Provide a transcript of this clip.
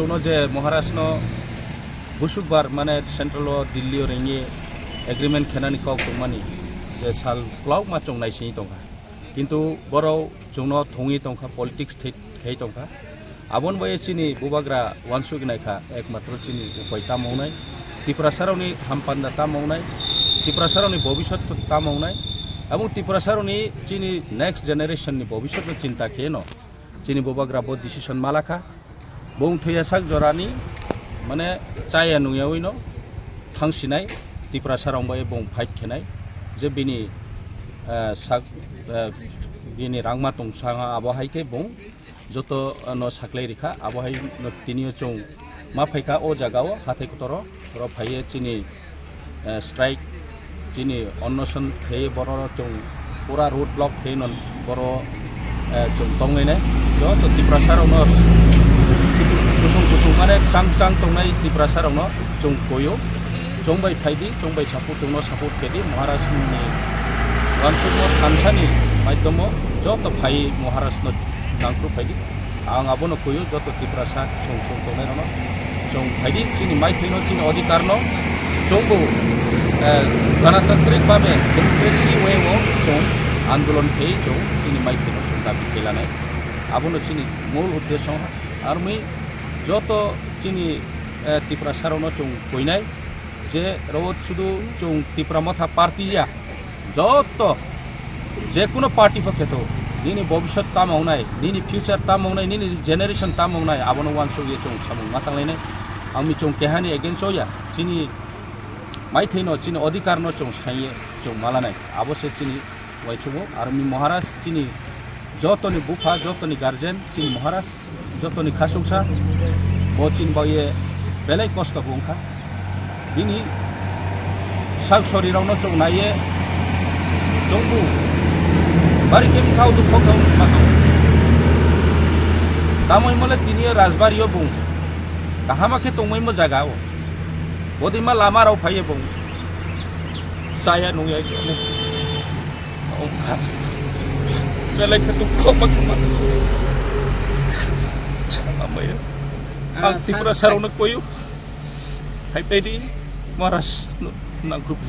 ચૂનો જે મહારાષ્ટ્રનો ભૂસુકભાર મને સેન્ટ્રલો દિલ્હીઓ રેંગે એગ્રીમેન્ટ ખેનાની કવ যে সাল ক্লাউ মা ચોંગનાઈ સિંહ ટોંકા কিন্তু বড় চৌন থি টংখা পলিটিক্স খেয়ে টংখা আবন বয়ে চিনি, বুবাগ্রা ওয়ানসুক নাইখা, একমাত্র চিনি, উপায় তা মাওনাই ত্রিপুরাসারনি হামপান্ডা তা মাওনাই ত্রিপুরাসারনি ভবিষ্যৎ তা মাওনাই এবং ত্রিপুরাসারনি চিনি নেক্সট জেনারেশন ভবিষ্যৎ চিন্তা খেয়ে ন। চিনি বুবাগ্রা বহুত ডিসিশন মালাখা। বং থৈয়াসাক জরা মানে চায়া নুয়ই নাই থাংসিনাই টিপ্রাসারাংবাই বং ফাইট যে বি সাক বিনি রংমা টংসা আবহাইকে বং যত ন সাকলাই রেখা আবহাই তিনিও চৌ মা ফাইকা ও জাগাও হাতে কতর র ফাইয়ে চিনি স্ট্রাইক চিনি অন্নসন খেয়ে বড় চৌ পুরা রোড ব্লক খেয়ে বড় চৌ টংলাইনে টিপ্রাসারাও अनेक सांग सांग तौनाय दिब्रासारावनो जों गयो जों बै फाइदि जों बै सापोर्ट जोंनो सापोर्ट केदि महाराष्ट्रनि वानसुनो थानसानि माध्यमो जत फाइ महाराष्ट्रनो नांख्रु फाइदि आं आबोनो गयो जत दिब्रासा सं सं तौनायनो जों फाइदि जोंनि माइथैनो जोंनि अधिकारनो जोंबो গণতান্ত্রিকভাবে ডেমোক্রেসি ওয়েও जों আন্দোলনকে जों जोंनि माइथैनो जों दाबि खेलानाय आबोनो जोंनि मूल उद्देश्य आरो मै যত जोंनि त्रिपुरा सारावनो जों गयनाय যে রোজ শুধু চৌ ত্রিপুরা মথা পার্টি ইয়া যত যে কোনো পার্টি পক্ষে তো নিনি ভবিষ্যৎ তাম হওনাই নিনি ফিউচার তাম হওনাই নিনি জেনারেশন তাম হওনাই আবন ওয়ান সৌগে চৌ সামু মাতাংলাইনে আমি চৌ কেহানি এগেনস্ট ইয়া চিনি মাইথেন চিনি অধিকার ন চৌ সাইয়ে চৌ মালানাই অবশ্যই চিনি ওয়াই চৌ আর মি মহারাজ চিনি যতনি বুফা যতনি গার্জেন চিনি মহারাজ যতনি খাসুকসা બચીનભાઈએ પહેલાંય કષ્ટ ભૂંખા એની શાક શરીરનો ચોગનાઈએ ચોખ્ખું મારી કેમ ખાવ દુઃખો ખાવ ખાવ તામોય મળે તીની રાજબારીઓ બહુ કાહામાખે તોમોયમાં જગાવો બોધીમાં લામા રાવ ફાઈએ બહુ સાયા નું પહેલાં દુઃખો મત ang Tripura Sarawak Koyo. Hai pedi maras na grupo.